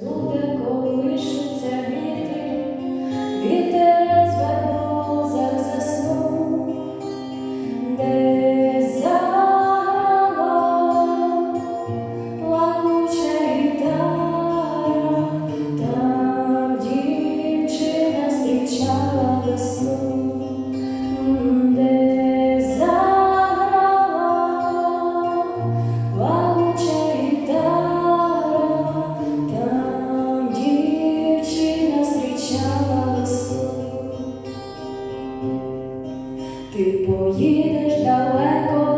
Буде колишуться віти, ти поїдеш далеко.